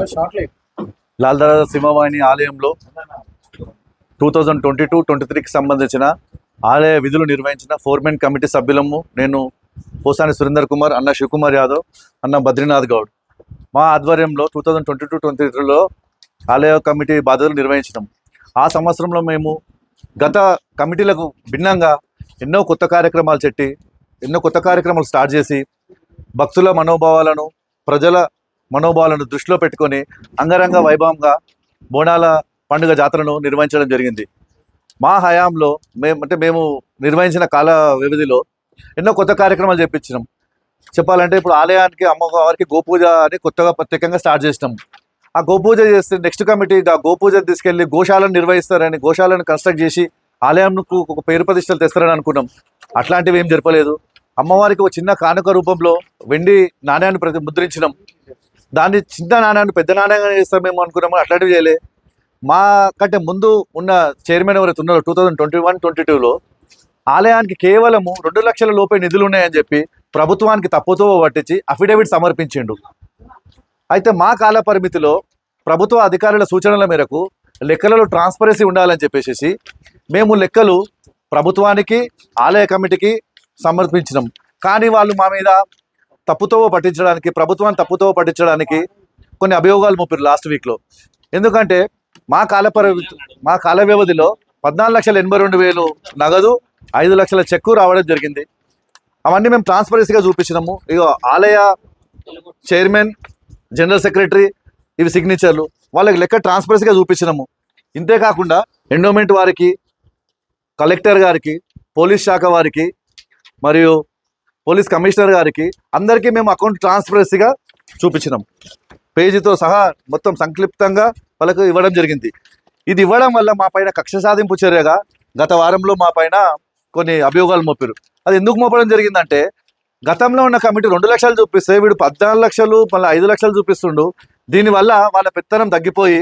లాల్ లాల్దర సింహవాహిని ఆలయంలో two thousand twenty two twenty త్రీకి సంబంధించిన ఆలయ విధులు నిర్వహించిన ఫోర్మెన్ కమిటీ సభ్యులము నేను పోసాని సురేందర్ కుమార్ అన్న శివకుమార్ యాదవ్ అన్న బద్రీనాథ్ గౌడ్. మా ఆధ్వర్యంలో two thousand twenty two twenty త్రీలో ఆలయ కమిటీ బాధ్యతలు నిర్వహించినాం. ఆ సంవత్సరంలో మేము గత కమిటీలకు భిన్నంగా ఎన్నో కొత్త కార్యక్రమాలు చెట్టి ఎన్నో కొత్త కార్యక్రమాలు స్టార్ట్ చేసి భక్తుల మనోభావాలను ప్రజల మనోభావాలను దృష్టిలో పెట్టుకొని అంగరంగ వైభవంగా బోనాల పండుగ జాతరను నిర్వహించడం జరిగింది. మా హయాంలో మేము అంటే మేము నిర్వహించిన కాల వ్యవధిలో ఎన్నో కొత్త కార్యక్రమాలు చేపించినాం. చెప్పాలంటే ఇప్పుడు ఆలయానికి అమ్మవారికి గోపూజ అని కొత్తగా ప్రత్యేకంగా స్టార్ట్ చేసినాం. ఆ గోపూజ చేస్తే నెక్స్ట్ కమిటీ ఆ గోపూజ తీసుకెళ్ళి గోశాలను నిర్వహిస్తారని గోశాలను కన్స్ట్రక్ట్ చేసి ఆలయంకు ఒక పేరు ప్రతిష్టలు తెస్తారని అనుకున్నాం. అట్లాంటివి ఏం జరపలేదు. అమ్మవారికి ఒక చిన్న కానుక రూపంలో వెండి నాణ్యాన్ని ప్రతి ముద్రించినాం. దాన్ని చిన్న నాణ్యాన్ని పెద్ద నాణ్యంగా చేస్తామేమో అనుకున్నాము అట్లాంటివి చేయలే. మా కంటే ముందు ఉన్న చైర్మన్ ఎవరైతే ఉన్నారో two thousand twenty one twenty టూలో ఆలయానికి కేవలము రెండు లక్షల లోపే నిధులు ఉన్నాయని చెప్పి ప్రభుత్వానికి తప్పుతో పట్టించి అఫిడవిట్ సమర్పించిండు. అయితే మా కాల పరిమితిలో ప్రభుత్వ అధికారుల సూచనల మేరకు లెక్కలలో ట్రాన్స్పరెన్సీ ఉండాలని చెప్పేసి మేము లెక్కలు ప్రభుత్వానికి ఆలయ కమిటీకి సమర్పించినాం. కానీ వాళ్ళు మా మీద తప్పుతో పట్టించడానికి ప్రభుత్వాన్ని తప్పుతో పట్టించడానికి కొన్ని అభియోగాలు మోపారు లాస్ట్ వీక్లో. ఎందుకంటే మా కాల మా కాల వ్యవధిలో పద్నాలుగు లక్షల ఎనభై రెండు వేలు నగదు ఐదు లక్షల చెక్కు రావడం జరిగింది. అవన్నీ మేము ట్రాన్స్పరెన్సీగా చూపించినాము. ఇక ఆలయ చైర్మన్ జనరల్ సెక్రటరీ ఇవి సిగ్నేచర్లు. వాళ్ళకి లెక్క ట్రాన్స్పరెన్సీగా చూపించినాము. ఇంతే కాకుండా ఎండోమెంట్ వారికి కలెక్టర్ గారికి పోలీస్ శాఖ వారికి మరియు పోలీస్ కమిషనర్ గారికి అందరికీ మేము అకౌంట్ ట్రాన్స్పరెన్సీగా చూపించినాం. పేజీతో సహా మొత్తం సంక్షిప్తంగా వాళ్ళకు ఇవ్వడం జరిగింది. ఇది ఇవ్వడం వల్ల మా పైన కక్ష సాధింపు చర్యగా గత వారంలో మా పైన కొన్ని అభియోగాలు మోపారు. అది ఎందుకు మోపడం జరిగిందంటే గతంలో ఉన్న కమిటీ రెండు లక్షలు చూపిస్తే వీడు పద్నాలుగు లక్షలు మళ్ళీ ఐదు లక్షలు చూపిస్తుండు. దీనివల్ల వాళ్ళ పెత్తనం తగ్గిపోయి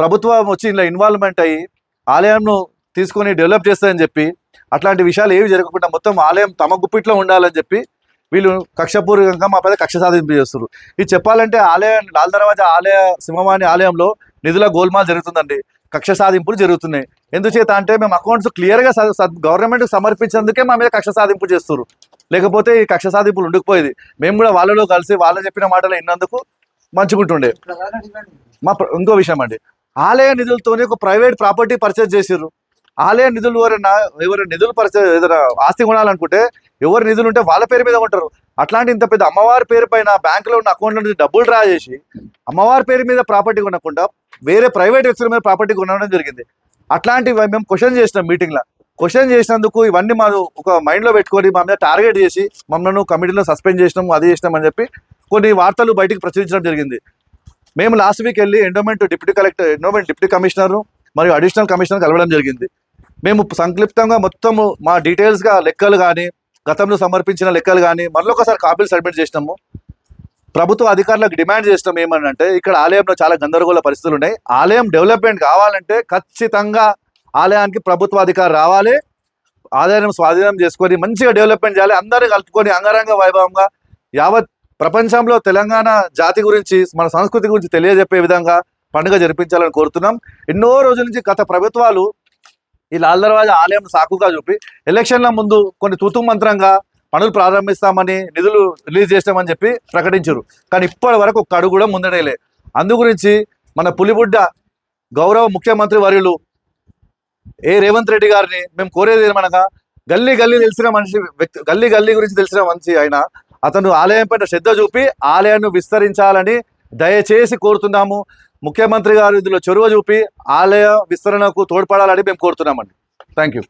ప్రభుత్వం వచ్చి ఇలా ఇన్వాల్వ్మెంట్ అయ్యి ఆలయంను తీసుకొని డెవలప్ చేస్తారని చెప్పి అట్లాంటి విషయాలు ఏవి జరగకుండా మొత్తం ఆలయం తమ గుప్పిట్లో ఉండాలని చెప్పి వీళ్ళు కక్షపూర్వకంగా మా పైన కక్ష సాధింపు చేస్తారు ఇది చెప్పాలంటే ఆలయం లాల్ దర్వాజా ఆలయ సింహవాణి ఆలయంలో నిధుల గోల్మాల్ జరుగుతుందండి. కక్ష సాధింపులు జరుగుతున్నాయి. ఎందుచేత అంటే మేము అకౌంట్స్ క్లియర్గా గవర్నమెంట్ సమర్పించేందుకే మా మీద కక్ష సాధింపు చేస్తారు లేకపోతే ఈ కక్ష సాధింపులు ఉండకపోయేది మేము కూడా వాళ్ళలో కలిసి వాళ్ళు చెప్పిన మాటలు విన్నందుకు మంచుకుంటుండే. మా ప్ర- ఇంకో విషయం అండి. ఆలయ నిధులతోనే ఒక ప్రైవేట్ ప్రాపర్టీ పర్చేజ్ చేసిర్రు. ఆలయ నిధులు ఎవరైనా ఎవరైనా నిధులు పరిస్థితి ఏదైనా ఆస్తి కొనాలనుకుంటే ఎవరు నిధులు ఉంటే వాళ్ళ పేరు మీద ఉంటారు అట్లాంటి ఇంత పెద్ద అమ్మవారి పేరు పైన బ్యాంకులో ఉన్న అకౌంట్లో నుంచి డబ్బులు డ్రా చేసి అమ్మవారి పేరు మీద ప్రాపర్టీ కొనకుండా వేరే ప్రైవేట్ వ్యక్తుల మీద ప్రాపర్టీ కొనడం జరిగింది. అట్లాంటివి మేము క్వశ్చన్ చేసినాం మీటింగ్లో క్వశ్చన్ చేసినందుకు ఇవన్నీ మా ఒక మైండ్లో పెట్టుకొని మా మీద టార్గెట్ చేసి మమ్మల్ని కమిటీలో సస్పెండ్ చేసినాం అది చేసినాం అని చెప్పి కొన్ని వార్తలు బయటికి ప్రచురించడం జరిగింది. మేము లాస్ట్ వీక్ వెళ్ళి endowment deputy collector endowment deputy commissioner మరియు అడిషనల్ కమిషనర్ కలవడం జరిగింది. మేము సంక్లిప్తంగా మొత్తము మా డీటెయిల్స్గా లెక్కలు కానీ గతంలో సమర్పించిన లెక్కలు కానీ మరొకసారి కాపీలు సబ్మిట్ చేసినాము. ప్రభుత్వ అధికారులకు డిమాండ్ చేసినాం ఏమనంటే ఇక్కడ ఆలయంలో చాలా గందరగోళ పరిస్థితులు ఉన్నాయి. ఆలయం డెవలప్మెంట్ కావాలంటే ఖచ్చితంగా ఆలయానికి ప్రభుత్వ అధికారులు రావాలి. ఆదాయం స్వాధీనం చేసుకొని మంచిగా డెవలప్మెంట్ చేయాలి. అందరిని కలుపుకొని అంగరంగ వైభవంగా యావత్ ప్రపంచంలో తెలంగాణ జాతి గురించి మన సంస్కృతి గురించి తెలియజెప్పే విధంగా పండుగ జరిపించాలని కోరుతున్నాం. ఎన్నో రోజుల నుంచి గత ప్రభుత్వాలు ఈ లాల్ దర్వాజా ఆలయం సాకుగా చూపి ఎలక్షన్ల ముందు కొన్ని తూతు మంత్రంగా పనులు ప్రారంభిస్తామని నిధులు రిలీజ్ చేస్తామని చెప్పి ప్రకటించారు. కానీ ఇప్పటి వరకు ఒక్క అడుగు కూడా ముందడేలే. అందు గురించి మన పులిబుడ్డ గౌరవ ముఖ్యమంత్రి వర్యులు ఏ రేవంత్ రెడ్డి గారిని మేము కోరేది ఏమనగా గల్లీ గల్లీ తెలిసిన మనిషి వ్యక్తి గల్లీ గల్లీ గురించి తెలిసిన మనిషి ఆయన అతను ఆలయం పైన శ్రద్ధ చూపి ఆలయాన్ని విస్తరించాలని దయచేసి కోరుతున్నాము. ముఖ్యమంత్రి గారు ఇందులో చొరవ చూపి ఆలయ విస్తరణకు తోడ్పడాలని మేము కోరుతున్నామండి. Thank you